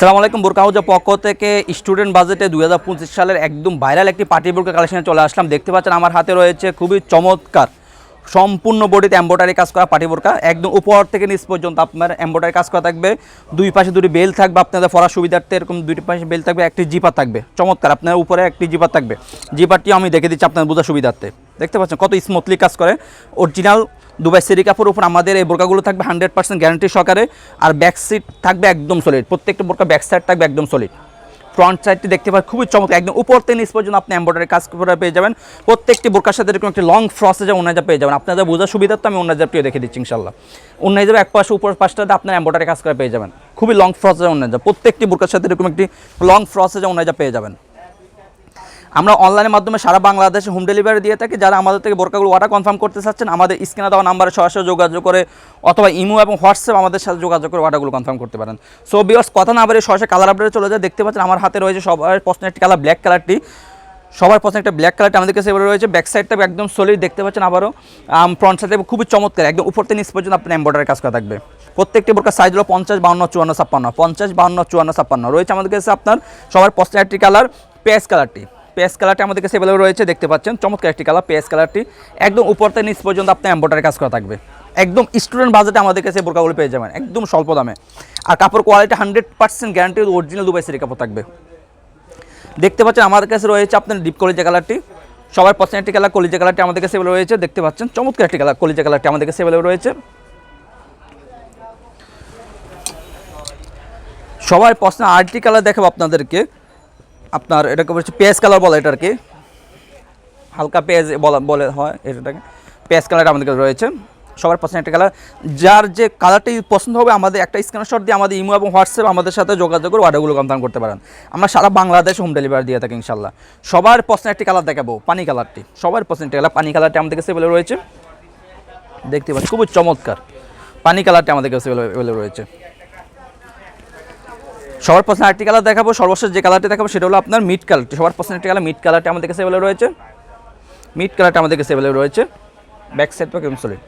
সালাম আলাইকুম, বোরকা পক্ষ থেকে স্টুডেন্ট বাজেটে দু দুই সালের একদম ভাইরাল একটি পার্টি বোরকা কালেকশনে চলে আসলাম। দেখতে পাচ্ছেন আমার হাতে রয়েছে খুবই চমৎকার, সম্পূর্ণ বডিতে এম্ব্রয়ডারি কাজ করা পার্টি বোরকা। একদম উপর থেকে নিচ পর্যন্ত আপনার এম্ব্রয়ডারি কাজ করা থাকবে। দুই পাশে দুটি বেল থাকবে, আপনাদের ফরার সুবিধার্থে এরকম দুটি পাশে বেল থাকবে, একটি জিপার থাকবে। চমৎকার, আপনার উপরে একটি জিপার থাকবে। জিপারটি আমি দেখে দিচ্ছি আপনার বোঝার সুবিধার্থে। দেখতে পাচ্ছেন কত স্মুথলি কাজ করে। অরিজিনাল দুবাই সেরি উপর আমাদের এই বোরকাগুলো থাকবে হান্ড্রেড পার্সেন্ট গ্যারান্টি সহকারে, আর ব্যাক সিট থাকবে একদম সলিড প্রত্যেকটা বোরকা ব্যাক সাইড থাকবে একদম সলিড ফ্রন্ট সাইডটি দেখতে পাচ্ছেন, খুবই চমৎকার, একদম উপর থেকে নিচ পর্যন্ত আপনি এম্ব্রয়ডারি কাজ করে পেয়ে যাবেন। প্রত্যেকটি বোরকার সাথে এরকম একটি লং ফ্রসেজে ওনাজা পেয়ে যাবেন। আপনাদের বোঝার সুবিধা তো আমি অন্য ওনাজাপটিও দেখে দিচ্ছি ইনশাল্লাহ অন্য ওনাজাবে এক পাশে, উপর পাশটাতে আপনার এম্ব্রয়ডারি কাজ করে পেয়ে যাবেন। খুবই লং ফ্রসেজে ওনাজা প্রত্যেকটি বোরকার সাথে এরকম একটি লং ফ্রসেজে ওনাজা পেয়ে যাবেন। আমরা অনলাইনের মাধ্যমে সারা বাংলাদেশে হোম ডেলিভারি দিয়ে থাকি। যারা আমাদের থেকে বোরকাগুলো অর্ডার কনফার্ম করতে চাচ্ছেন, আমাদের স্ক্রিনে দেওয়া নাম্বারে সরাসরি যোগাযোগ করে অথবা ইমো এবং হোয়াটসঅ্যাপ আমাদের সাথে যোগাযোগ করে অর্ডারগুলো কনফার্ম করতে পারেন। সো বিয়ার্স কথা না বলে সরাসরি কালার আপডেটে চলে যায় দেখতে পাচ্ছেন আমার হাতে রয়েছে সবার পছন্দের একটি কালার ব্ল্যাক কালারটি সবার পছন্দ একটা ব্ল্যাক কালারটা আমাদের কাছে এবারে রয়েছে। ব্যাক সাইডটা একদম সলিড দেখতে পাচ্ছেন আবারও। ফ্রন্ট সাইডে খুবই চমৎকার, একদম উপর থেকে নিচ পর্যন্ত আপনার এম্ব্রয়ডারি কাজ করা থাকবে। প্রত্যেকটি বোরকার সাইজ হলো পঞ্চাশ বাউন্ন চুয়ান্ন, ছাপ্পান্ন। পঞ্চাশ বাউন্ন চুয়ান্ন, ছাপ্পান্ন। রয়েছে আমাদের কাছে আপনার সবার পছন্দের একটি কালার পেঁয়াজ কালারটি পেঁয়াজ কালারটি আমাদের কাছে এভেলেবল রয়েছে, দেখতে পাচ্ছেন। চমৎকার একটি কালার পেঁয়াজ কালারটি। একদম উপর থেকে নিচ পর্যন্ত আপনার এম্ব্রয়ডারি কাজ করা থাকবে। একদম স্টুডেন্ট বাজেটে আমাদের কাছে বোরকাগুলো পেয়ে যাবেন, একদম স্বল্প দামে। আর কাপড় quality hundred percent guarantee original Dubai সেরি কাপড় থাকবে। দেখতে পাচ্ছেন, আমাদের কাছে রয়েছে আপনার ডিপ কলিজা কালারটি। সবার পছন্দের একটি কালার কলিজা কালারটি আমাদের কাছে এভেলেবল রয়েছে, দেখতে পাচ্ছেন। চমৎকার একটি কালার কলিজা কালারটি আমাদের কাছে এভেলেবল রয়েছে। সবার পছন্দ আর্টি কালার দেখাবো আপনাদেরকে। আপনার এটাকে বলছে পেঁয়াজ কালার বলে এটাকে হালকা পেঁয়াজ বলা বলে হয় এটাকে। পেঁয়াজ কালার আমাদের কাছে রয়েছে। সবার পছন্দ একটা কালার। যার যে কালারটি পছন্দ হবে, আমাদের একটা স্ক্রিনশট দিয়ে আমাদের ইমো এবং হোয়াটসঅ্যাপ আমাদের সাথে যোগাযোগ করে অর্ডারগুলো কনফার্ম করতে পারেন। আমরা সারা বাংলাদেশ হোম ডেলিভারি দিয়ে থাকি ইনশাল্লাহ সবার পছন্দ একটি কালার দেখাবো, পানি কালারটি। সবার পছন্দ কালার, পানি কালারটি আমাদের কাছে এভেলেবল রয়েছে। দেখতে পাচ্ছি খুবই চমৎকার। পানি কালারটি আমাদের কাছে এভেলেবল রয়েছে। সবার পছন্দ আরেকটি কালার দেখাবো। সর্বশেষ যে কালারটি দেখাবো সেটা হলো আপনার মিড কালারটি সবার পছন্দ একটি কালার মিড কালারটি আমাদের কাছে রয়েছে। মিড কালারটা আমাদের কাছে রয়েছে। ব্যাক সাইড বা কেমন সলিড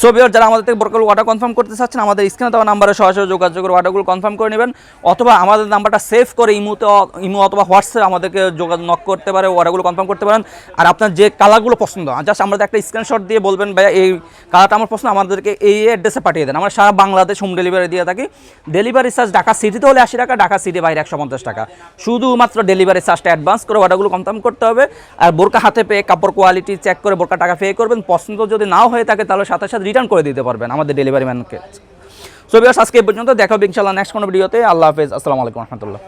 সো বিয়ার যারা আমাদের থেকে বোরকাগুলো অর্ডার কনফার্ম করতে চাচ্ছেন, আমাদের স্ক্রিনে দেওয়া নাম্বারে সরাসরি যোগাযোগ করে অর্ডারগুলো কনফার্ম করে নেবেন। অথবা আমাদের নাম্বারটা সেভ করে ইমোতে ইমু অথবা হোয়াটসঅ্যাপ আমাদেরকে যোগাযোগ নক করতে পারে অর্ডারগুলো কনফার্ম করতে পারেন। আর আপনার যে কালারগুলো পছন্দ জাস্ট আমাদের একটা স্ক্রিনশট দিয়ে বলবেন, ভাইয়া, এই কালারটা আমার পছন্দ, আমাদেরকে এই অ্যাড্রেসে পাঠিয়ে দেন। আমরা সারা বাংলাদেশ হোম ডেলিভারি দিয়ে থাকি। ডেলিভারি চার্জ ঢাকা সিটিতে হলে আশি টাকা, ঢাকা সিটি বাইরে একশো পঞ্চাশ টাকা। শুধুমাত্র ডেলিভারি চার্জটা অ্যাডভান্স করে অর্ডারগুলো কনফার্ম করতে হবে। আর বোরকা হাতে পেয়ে, কাপড় কোয়ালিটি চেক করে বোরকা টাকা পে করবেন। পছন্দ যদি নাও হয়ে থাকে, তাহলে সাথে সাথে রিটার্ন করে দিতে পারবেন আমাদের ডেলিভারি ম্যানকে সো বিয়ার্স আজকে পর্যন্ত। দেখা হবে ইনশাল্লাহ নেক্সট কোনো ভিডিওতে আল্লাহ হাফেজ। আসসালামু আলাইকুম রহমতুল্লাহ।